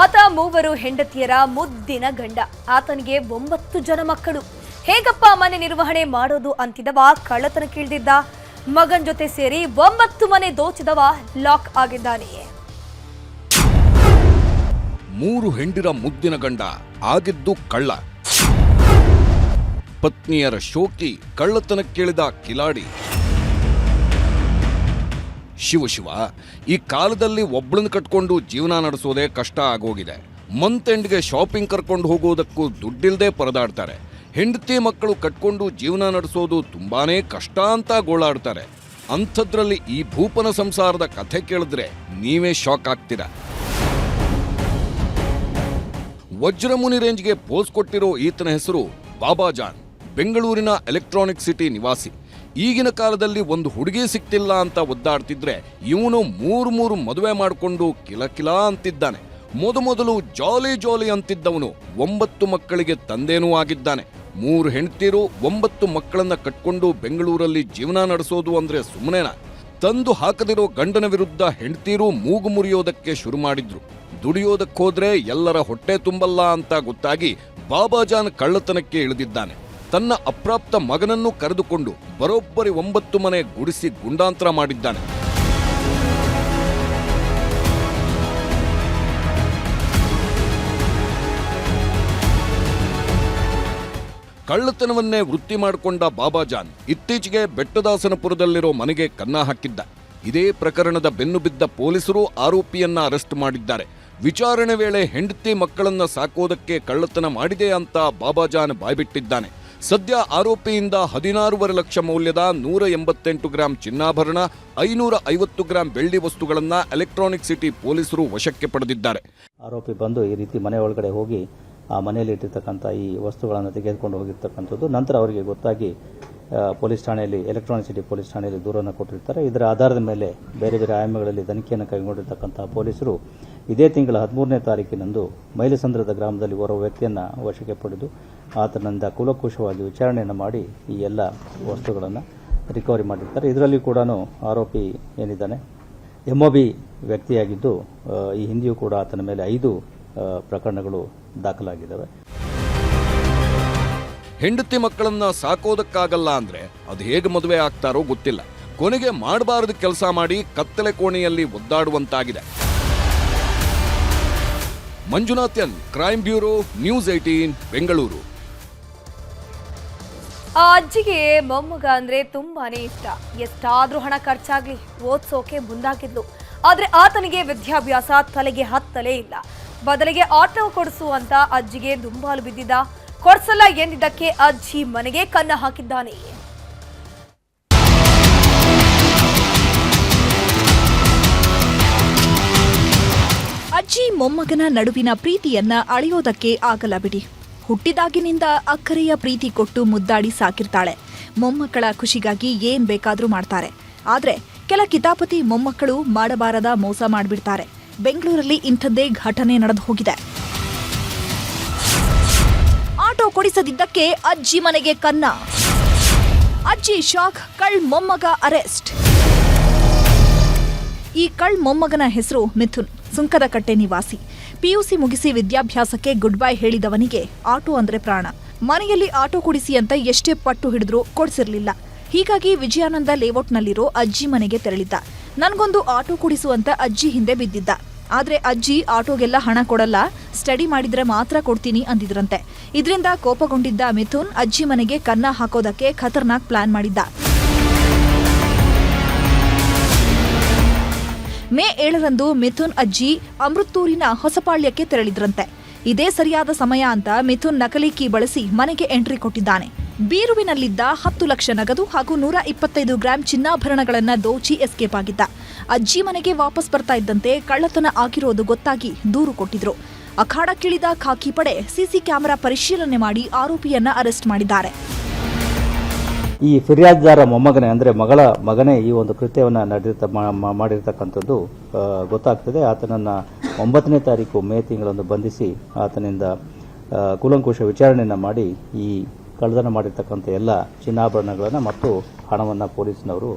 ಆತ ಮೂವರು ಹೆಂಡತಿಯರ ಮುದ್ದಿನ ಗಂಡ. ಆತನಿಗೆ ಒಂಬತ್ತು ಜನ ಮಕ್ಕಳು. ಹೇಗಪ್ಪ ಮನೆ ನಿರ್ವಹಣೆ ಮಾಡೋದು ಅಂತಿದವ ಕಳ್ಳತನ ಕೀಳ್ದಿದ್ದ. ಮಗನ್ ಜೊತೆ ಸೇರಿ ಒಂಬತ್ತು ಮನೆ ದೋಚಿದವ ಲಾಕ್ ಆಗಿದ್ದಾನೆ. ಮೂರು ಹೆಂಡಿರ ಮುದ್ದಿನ ಗಂಡ ಆಗಿದ್ದು ಕಳ್ಳ. ಪತ್ನಿಯರ ಶೋಕಿ ಕಳ್ಳತನ ಕೇಳಿದ ಕಿಲಾಡಿ. ಶಿವ ಶಿವ, ಈ ಕಾಲದಲ್ಲಿ ಒಬ್ಳನ್ನ ಕಟ್ಕೊಂಡು ಜೀವನ ನಡೆಸೋದೇ ಕಷ್ಟ ಆಗೋಗಿದೆ. ಮಂತ್ ಎಂಡ್ಗೆ ಶಾಪಿಂಗ್ ಕರ್ಕೊಂಡು ಹೋಗೋದಕ್ಕೂ ದುಡ್ಡಿಲ್ಲದೆ ಪರದಾಡ್ತಾರೆ. ಹೆಂಡತಿ ಮಕ್ಕಳು ಕಟ್ಕೊಂಡು ಜೀವನ ನಡೆಸೋದು ತುಂಬಾನೇ ಕಷ್ಟ ಅಂತ ಗೋಳಾಡ್ತಾರೆ. ಅಂಥದ್ರಲ್ಲಿ ಈ ಭೂಪನ ಸಂಸಾರದ ಕಥೆ ಕೇಳಿದ್ರೆ ನೀವೇ ಶಾಕ್ ಆಗ್ತೀರ? ವಜ್ರಮುನಿ ರೇಂಜ್ಗೆ ಪೋಸ್ ಕೊಟ್ಟಿರೋ ಈತನ ಹೆಸರು ಬಾಬಾಜಾನ್ ಬೆಂಗಳೂರಿನ ಎಲೆಕ್ಟ್ರಾನಿಕ್ ಸಿಟಿ ನಿವಾಸಿ. ಈಗಿನ ಕಾಲದಲ್ಲಿ ಒಂದು ಹುಡುಗಿ ಸಿಕ್ತಿಲ್ಲ ಅಂತ ಒದ್ದಾಡ್ತಿದ್ರೆ ಇವನು ಮೂರು ಮೂರು ಮದುವೆ ಮಾಡಿಕೊಂಡು ಕಿಲಕಿಲ ಅಂತಿದ್ದಾನೆ. ಮೊದಮೊದಲು ಜಾಲಿ ಜಾಲಿ ಅಂತಿದ್ದವನು ಒಂಬತ್ತು ಮಕ್ಕಳಿಗೆ ತಂದೇನೂ ಆಗಿದ್ದಾನೆ. ಮೂರು ಹೆಂಡತಿರು ಒಂಬತ್ತು ಮಕ್ಕಳನ್ನ ಕಟ್ಕೊಂಡು ಬೆಂಗಳೂರಲ್ಲಿ ಜೀವನ ನಡೆಸೋದು ಅಂದ್ರೆ ಸುಮ್ಮನೆನಾ ತಂದು ಹಾಕದಿರೋ ಗಂಡನ ವಿರುದ್ಧ ಹೆಂಡ್ತೀರು ಮೂಗು ಮುರಿಯೋದಕ್ಕೆ ಶುರು ಮಾಡಿದ್ರು. ದುಡಿಯೋದಕ್ಕೋದ್ರೆ ಎಲ್ಲರ ಹೊಟ್ಟೆ ತುಂಬಲ್ಲ ಅಂತ ಗೊತ್ತಾಗಿ ಬಾಬಾಜಾನ್ ಕಳ್ಳತನಕ್ಕೆ ಇಳಿದಿದ್ದಾನೆ. ತನ್ನ ಅಪ್ರಾಪ್ತ ಮಗನನ್ನು ಕರೆದುಕೊಂಡು ಬರೋಬ್ಬರಿ ಒಂಬತ್ತು ಮನೆ ಗುಡಿಸಿ ಗುಂಡಾಂತರ ಮಾಡಿದ್ದಾನೆ. ಕಳ್ಳತನವನ್ನೇ ವೃತ್ತಿ ಮಾಡಿಕೊಂಡ ಬಾಬಾಜಾನ್ ಇತ್ತೀಚೆಗೆ ಬೆಟ್ಟದಾಸನಪುರದಲ್ಲಿರೋ ಮನೆಗೆ ಕನ್ನ ಹಾಕಿದ್ದ. ಇದೇ ಪ್ರಕರಣದ ಬೆನ್ನು ಬಿದ್ದ ಪೊಲೀಸರು ಆರೋಪಿಯನ್ನ ಅರೆಸ್ಟ್ ಮಾಡಿದ್ದಾರೆ. ವಿಚಾರಣೆ ವೇಳೆ ಹೆಂಡತಿ ಮಕ್ಕಳನ್ನ ಸಾಕೋದಕ್ಕೆ ಕಳ್ಳತನ ಮಾಡಿದೆ ಅಂತ ಬಾಬಾಜಾನ್ ಬಾಯ್ಬಿಟ್ಟಿದ್ದಾನೆ. ಸದ್ಯ ಆರೋಪಿಯಿಂದ ಹದಿನಾರೂವರೆ ಲಕ್ಷ ಮೌಲ್ಯದ ನೂರ ಎಂಬತ್ತೆಂಟು ಗ್ರಾಂ ಚಿನ್ನಾಭರಣ, ಐನೂರ ಐವತ್ತು ಗ್ರಾಂ ಬೆಳ್ಳಿ ವಸ್ತುಗಳನ್ನು ಎಲೆಕ್ಟ್ರಾನಿಕ್ ಸಿಟಿ ಪೊಲೀಸರು ವಶಕ್ಕೆ ಪಡೆದಿದ್ದಾರೆ. ಆರೋಪಿ ಬಂದು ಈ ರೀತಿ ಮನೆ ಒಳಗಡೆ ಹೋಗಿ ಆ ಮನೆಯಲ್ಲಿ ಇಟ್ಟಿರ್ತಕ್ಕಂಥ ಈ ವಸ್ತುಗಳನ್ನು ತೆಗೆದುಕೊಂಡು ಹೋಗಿರ್ತಕ್ಕಂಥದ್ದು. ನಂತರ ಅವರಿಗೆ ಗೊತ್ತಾಗಿ ಪೊಲೀಸ್ ಠಾಣೆಯಲ್ಲಿ, ಎಲೆಕ್ಟ್ರಾನಿಕ್ ಸಿಟಿ ಪೊಲೀಸ್ ಠಾಣೆಯಲ್ಲಿ ದೂರನ್ನು ಕೊಟ್ಟಿರ್ತಾರೆ. ಇದರ ಆಧಾರದ ಮೇಲೆ ಬೇರೆ ಬೇರೆ ಆಯಾಮಗಳಲ್ಲಿ ತನಿಖೆಯನ್ನು ಕೈಗೊಂಡಿರ್ತಕ್ಕಂಥ ಪೊಲೀಸರು ಇದೇ ತಿಂಗಳ ಹದಿಮೂರನೇ ತಾರೀಕಿನಂದು ಮೈಲಸಂದ್ರದ ಗ್ರಾಮದಲ್ಲಿ ಓರ್ವ ವ್ಯಕ್ತಿಯನ್ನು ವಶಕ್ಕೆ ಪಡೆದು ಆತನಿಂದ ಕುಲಕುಶವಾಗಿ ವಿಚಾರಣೆಯನ್ನು ಮಾಡಿ ಈ ಎಲ್ಲ ವಸ್ತುಗಳನ್ನು ರಿಕವರಿ ಮಾಡಿರ್ತಾರೆ. ಇದರಲ್ಲಿ ಕೂಡ ಆರೋಪಿ ಏನಿದ್ದಾನೆ? ಎಂಒಬಿ ವ್ಯಕ್ತಿಯಾಗಿದ್ದು ಈ ಹಿಂದೆಯೂ ಕೂಡ ಆತನ ಮೇಲೆ ಐದು ಪ್ರಕರಣಗಳು ದಾಖಲಾಗಿದ್ದಾವೆ. ಹೆಂಡತಿ ಮಕ್ಕಳನ್ನ ಸಾಕೋದಕ್ಕಾಗಲ್ಲ ಅಂದ್ರೆ ಅದು ಹೇಗೆ ಮದುವೆ ಆಗ್ತಾರೋ ಗೊತ್ತಿಲ್ಲ. ಕೊನೆಗೆ ಮಾಡಬಾರದು ಕೆಲಸ ಮಾಡಿ ಕತ್ತಲೆ ಕೋಣೆಯಲ್ಲಿ ಒದ್ದಾಡುವಂತಾಗಿದೆ. ಮಂಜುನಾಥ್ಯನ್, crime bureau, news eighteen Bengaluru. ಆ ಅಜ್ಜಿಗೆ ಮೊಮ್ಮಗ ಅಂದ್ರೆ ತುಂಬಾನೇ ಇಷ್ಟ. ಎಷ್ಟಾದ್ರೂ ಹಣ ಖರ್ಚಾಗ್ಲಿ ಓದ್ಸೋಕೆ ಮುಂದಾಗಿದ್ಲು. ಆದ್ರೆ ಆತನಿಗೆ ವಿದ್ಯಾಭ್ಯಾಸ ತಲೆಗೆ ಹತ್ತಲೇ ಇಲ್ಲ. ಬದಲಿಗೆ ಆಟೋ ಕೊಡಿಸು ಅಂತ ಅಜ್ಜಿಗೆ ದುಂಬಾಲು ಬಿದ್ದಿದ್ದ. ಕೊಡ್ಸಲ್ಲ ಎಂದಿದ್ದಕ್ಕೆ ಅಜ್ಜಿ ಮನೆಗೆ ಕನ್ನ ಹಾಕಿದ್ದಾನೆ. ಮೊಮ್ಮಗನ ನಡುವಿನ ಪ್ರೀತಿಯನ್ನ ಅಳೆಯೋದಕ್ಕೆ ಆಗಲ್ಲ ಬಿಡಿ. ಹುಟ್ಟಿದಾಗಿನಿಂದ ಅಕ್ಕರೆಯ ಪ್ರೀತಿ ಕೊಟ್ಟು ಮುದ್ದಾಡಿ ಸಾಕಿರ್ತಾಳೆ. ಮೊಮ್ಮಕ್ಕಳ ಖುಷಿಗಾಗಿ ಏನ್ ಬೇಕಾದ್ರೂ ಮಾಡ್ತಾರೆ. ಆದ್ರೆ ಕೆಲ ಕಿತಾಪತಿ ಮೊಮ್ಮಕ್ಕಳು ಮಾಡಬಾರದ ಮೋಸ ಮಾಡಿಬಿಡ್ತಾರೆ. ಬೆಂಗಳೂರಲ್ಲಿ ಇಂಥದ್ದೇ ಘಟನೆ ನಡೆದು ಹೋಗಿದೆ. ಆಟೋ ಕೊಡಿಸದಿದ್ದಕ್ಕೆ ಅಜ್ಜಿ ಮನೆಗೆ ಕನ್ನ. ಅಜ್ಜಿ ಶಾಕ್ ಕಳ್ ಮೊಮ್ಮಗ ಅರೆಸ್ಟ್. ಈ ಕಳ್ ಮೊಮ್ಮಗನ ಹೆಸರು ಮಿಥುನ್. ಸುಂಕದಕಟ್ಟೆ ನಿವಾಸಿ. ಪಿಯುಸಿ ಮುಗಿಸಿ ವಿದ್ಯಾಭ್ಯಾಸಕ್ಕೆ ಗುಡ್ ಬೈ ಹೇಳಿದವನಿಗೆ ಆಟೋ ಅಂದ್ರೆ ಪ್ರಾಣ. ಮನೆಯಲ್ಲಿ ಆಟೋ ಕುಡಿಸಿ ಅಂತ ಎಷ್ಟೇ ಪಟ್ಟು ಹಿಡಿದ್ರೂ ಕೊಡಿಸಿರ್ಲಿಲ್ಲ. ಹೀಗಾಗಿ ವಿಜಯಾನಂದ ಲೇಔಟ್ನಲ್ಲಿರೋ ಅಜ್ಜಿ ಮನೆಗೆ ತೆರಳಿದ್ದ. ನನಗೊಂದು ಆಟೋ ಕುಡಿಸುವಂತ ಅಜ್ಜಿ ಹಿಂದೆ ಬಿದ್ದಿದ್ದ. ಆದ್ರೆ ಅಜ್ಜಿ ಆಟೋಗೆಲ್ಲ ಹಣ ಕೊಡಲ್ಲ, ಸ್ಟಡಿ ಮಾಡಿದ್ರೆ ಮಾತ್ರ ಕೊಡ್ತೀನಿ ಅಂದಿದ್ರಂತೆ. ಇದರಿಂದ ಕೋಪಗೊಂಡಿದ್ದ ಮಿಥುನ್ ಅಜ್ಜಿ ಮನೆಗೆ ಕನ್ನ ಹಾಕೋದಕ್ಕೆ ಖತರ್ನಾಕ್ ಪ್ಲಾನ್ ಮಾಡಿದ್ದ. ಮೇ ಏಳರಂದು ಮಿಥುನ್ ಅಜ್ಜಿ ಅಮೃತ್ತೂರಿನ ಹೊಸಪಾಳ್ಯಕ್ಕೆ ತೆರಳಿದ್ರಂತೆ. ಇದೇ ಸರಿಯಾದ ಸಮಯ ಅಂತ ಮಿಥುನ್ ನಕಲಿ ಕೀ ಬಳಸಿ ಮನೆಗೆ ಎಂಟ್ರಿ ಕೊಟ್ಟಿದ್ದಾನೆ. ಬೀರುವಿನಲ್ಲಿದ್ದ ಹತ್ತು ಲಕ್ಷ ನಗದು ಹಾಗೂ ನೂರ ಇಪ್ಪತ್ತೈದು ಗ್ರಾಂ ಚಿನ್ನಾಭರಣಗಳನ್ನು ದೋಚಿ ಎಸ್ಕೇಪ್ ಆಗಿದ್ದ. ಅಜ್ಜಿ ಮನೆಗೆ ವಾಪಸ್ ಬರ್ತಾ ಇದ್ದಂತೆ ಕಳ್ಳತನ ಆಗಿರೋದು ಗೊತ್ತಾಗಿ ದೂರು ಕೊಟ್ಟಿದ್ರು. ಅಖಾಡಕ್ಕಿಳಿದ ಖಾಕಿ ಪಡೆ ಸಿಸಿ ಕ್ಯಾಮೆರಾ ಪರಿಶೀಲನೆ ಮಾಡಿ ಆರೋಪಿಯನ್ನ ಅರೆಸ್ಟ್ ಮಾಡಿದ್ದಾರೆ. ಈ ಫಿರ್ಯಾದಿದಾರ ಮೊಮ್ಮಗನೇ, ಅಂದರೆ ಮಗಳ ಮಗನೇ ಈ ಒಂದು ಕೃತ್ಯವನ್ನು ನಡೆದಿರ್ತ ಮಾಡಿರ್ತಕ್ಕಂಥದ್ದು ಗೊತ್ತಾಗ್ತದೆ. ಆತನನ್ನು ಒಂಬತ್ತನೇ ತಾರೀಕು ಮೇ ತಿಂಗಳನ್ನು ಬಂಧಿಸಿ ಆತನಿಂದ ಕೂಲಂಕುಷ ವಿಚಾರಣೆಯನ್ನು ಮಾಡಿ ಈ ಕಳ್ಳತನ ಮಾಡಿರ್ತಕ್ಕಂಥ ಎಲ್ಲ ಚಿನ್ನಾಭರಣಗಳನ್ನು ಮತ್ತು ಹಣವನ್ನು ಪೊಲೀಸ್ನವರು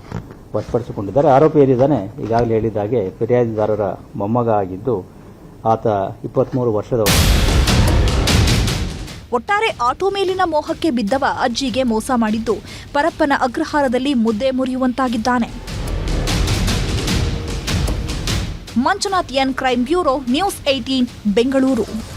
ವಶಪಡಿಸಿಕೊಂಡಿದ್ದಾರೆ. ಆರೋಪಿ ಏನಿದ್ದಾನೆ, ಈಗಾಗಲೇ ಹೇಳಿದ ಹಾಗೆ, ಫಿರ್ಯಾದಿದಾರರ ಮೊಮ್ಮಗ ಆಗಿದ್ದು ಆತ ಇಪ್ಪತ್ತ್ಮೂರು ವರ್ಷದವ ಒಟ್ಟಾರೆ ಆಟೋ ಮೇಲಿನ ಮೋಹಕ್ಕೆ ಬಿದ್ದವ ಅಜ್ಜಿಗೆ ಮೋಸ ಮಾಡಿದ್ದು. ಪರಪ್ಪನ ಅಗ್ರಹಾರದಲ್ಲಿ ಮುದ್ದೆ ಮುರಿಯುವಂತಾಗಿದ್ದಾನೆ. Manjunath N crime bureau, news eighteen Bengaluru.